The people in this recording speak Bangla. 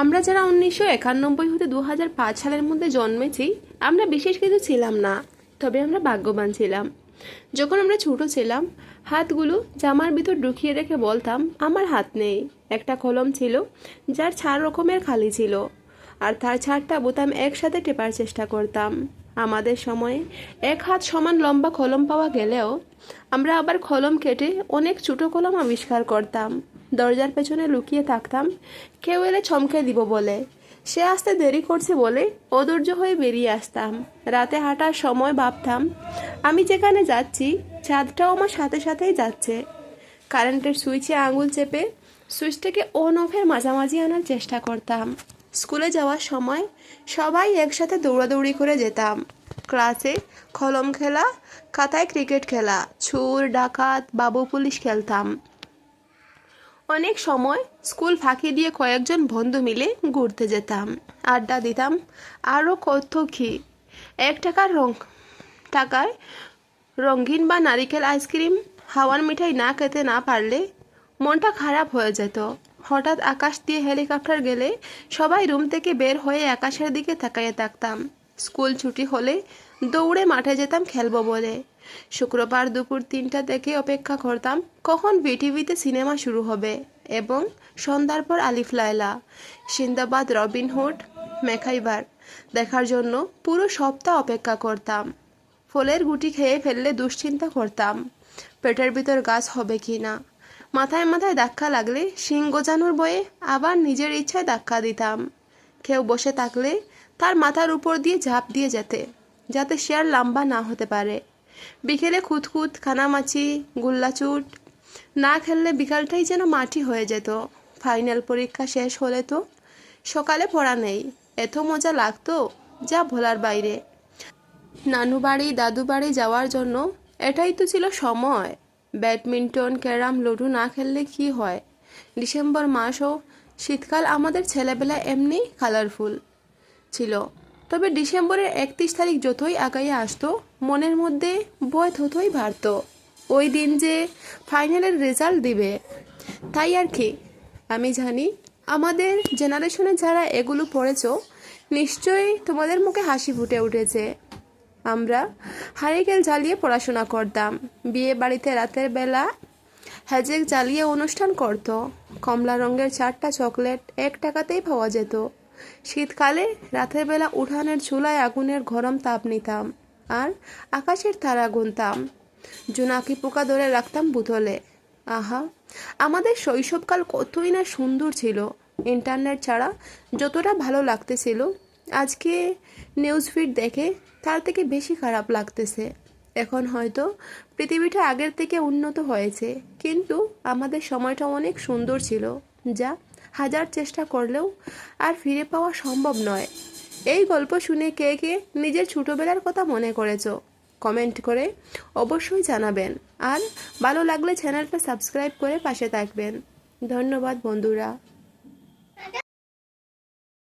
আমরা যারা উনিশশো একানব্বই হতে দু হাজার পাঁচ সালের মধ্যে জন্মেছি, আমরা বিশেষ কিছু ছিলাম না, তবে আমরা ভাগ্যবান ছিলাম। যখন আমরা ছোট ছিলাম, হাতগুলো জামার ভিতর ঢুকিয়ে রেখে বলতাম, আমার হাত নেই। একটা কলম ছিল, যার চার রকমের খালি ছিল, আর তার চারটা বোতাম একসাথে টেপার চেষ্টা করতাম। আমাদের সময়ে এক হাত সমান লম্বা কলম পাওয়া গেলেও আমরা আবার কলম কেটে অনেক ছোটো কলম আবিষ্কার করতাম। দরজার পেছনে লুকিয়ে থাকতাম। কেউ এলে চমকে দিব বলে। সে আসতে দেরি করছে বলে অধৈর্য হয়ে বেরিয়ে আসতাম। রাতে হাঁটার সময় ভাবতাম, আমি যেখানে যাচ্ছি, চাঁদটাও আমার সাথে সাথেই যাচ্ছে। কারেন্টের সুইচে আঙুল চেপে সুইচটাকে অন অফের মাঝামাঝি আনার চেষ্টা করতাম। স্কুলে যাওয়ার সময় সবাই একসাথে দৌড়াদৌড়ি করে যেতাম। ক্লাসে কলম খেলা, খাতায় ক্রিকেট খেলা ছুর ডাকাত, বাবু পুলিশ খেলতাম। অনেক সময় স্কুল ফাঁকি দিয়ে কয়েকজন বন্ধু মিলে ঘুরতে যেতাম, আড্ডা দিতাম, আরও কত কি। এক টাকার রং টাকায় রঙিন বা নারিকেল আইসক্রিম, হাওয়ার মিঠাই না খেতে না পারলে মনটা খারাপ হয়ে যেত। হঠাৎ আকাশ দিয়ে হেলিকপ্টার গেলে সবাই রুম থেকে বের হয়ে আকাশের দিকে তাকাইয়ে থাকতাম। স্কুল ছুটি হলে দৌড়ে মাঠে যেতাম খেলব বলে। শুক্রবার দুপুর তিনটা থেকে অপেক্ষা করতাম, কখন বিটিভিতে সিনেমা শুরু হবে এবং সন্ধ্যার পর আলিফ লায়লা, সিন্দাবাদ রবিনহুড মেখাইবার দেখার জন্য পুরো সপ্তাহ অপেক্ষা করতাম। ফলের গুটি খেয়ে ফেললে দুশ্চিন্তা করতাম, পেটের ভিতর গাছ হবে কি না। মাথায় মাথায় ধাক্কা লাগলে শিং গোজানোর বয়ে আবার নিজের ইচ্ছায় ধাক্কা দিতাম। কেউ বসে থাকলে তার মাথার উপর দিয়ে ঝাঁপ দিয়ে যেতে, যাতে সে আর লম্বা না হতে পারে। বিকেলে খুঁতখুত, খানামাছি, গুল্লাচুট। না খেললে বিকালটাই যেন মাটি হয়ে যেত। ফাইনাল পরীক্ষা শেষ হলে তো সকালে পড়া নেই। এত মজা লাগতো যা ভোলার বাইরে। নানু বাড়ি দাদু বাড়ি যাওয়ার জন্য এটাই তো ছিল সময়। ব্যাডমিন্টন, ক্যারাম, লুডো না খেললে কি হয়? ডিসেম্বর মাসও শীতকাল আমাদের ছেলেবেলা এমনি কালারফুল ছিল। তবে ডিসেম্বরের একত্রিশ তারিখ যতই আগাইয়ে আসতো, মনের মধ্যে ভয় ততই বাড়ত। ওই দিন যে ফাইনালের রেজাল্ট দিবে, তাই আর কি? আমি জানি, আমাদের জেনারেশনে যারা এগুলো পড়েছ, নিশ্চয়ই তোমাদের মুখে হাসি ফুটে উঠেছে। আমরা হারিকেল জ্বালিয়ে পড়াশোনা করতাম। বিয়ে বাড়িতে রাতের বেলা হ্যাজেক জ্বালিয়ে অনুষ্ঠান করত। কমলা রঙের চারটা চকলেট এক টাকাতেই পাওয়া যেত। শীতকালে রাতের বেলা উঠানের চুলায় আগুনের গরম তাপ নিতাম আর আকাশের তারা গুনতাম। জোনাকি পোকা ধরে রাখতাম বোতলে আহা, আমাদের শৈশবকাল কতই না সুন্দর ছিল। ইন্টারনেট ছাড়া যতটা ভালো লাগতেছিল, আজকে নিউজ ফিড দেখে তার থেকে বেশি খারাপ লাগতেছে। এখন হয়তো পৃথিবীটা আগের থেকে উন্নত হয়েছে, কিন্তু আমাদের সময়টা অনেক সুন্দর ছিল, যা হাজার চেষ্টা করলেও আর ফিরে পাওয়া সম্ভব নয়। এই গল্প শুনে কে কে নিজের ছোটোবেলার কথা মনে করেছ, কমেন্ট করে অবশ্যই জানাবেন। আর ভালো লাগলে চ্যানেলটা সাবস্ক্রাইব করে পাশে থাকবেন। ধন্যবাদ বন্ধুরা।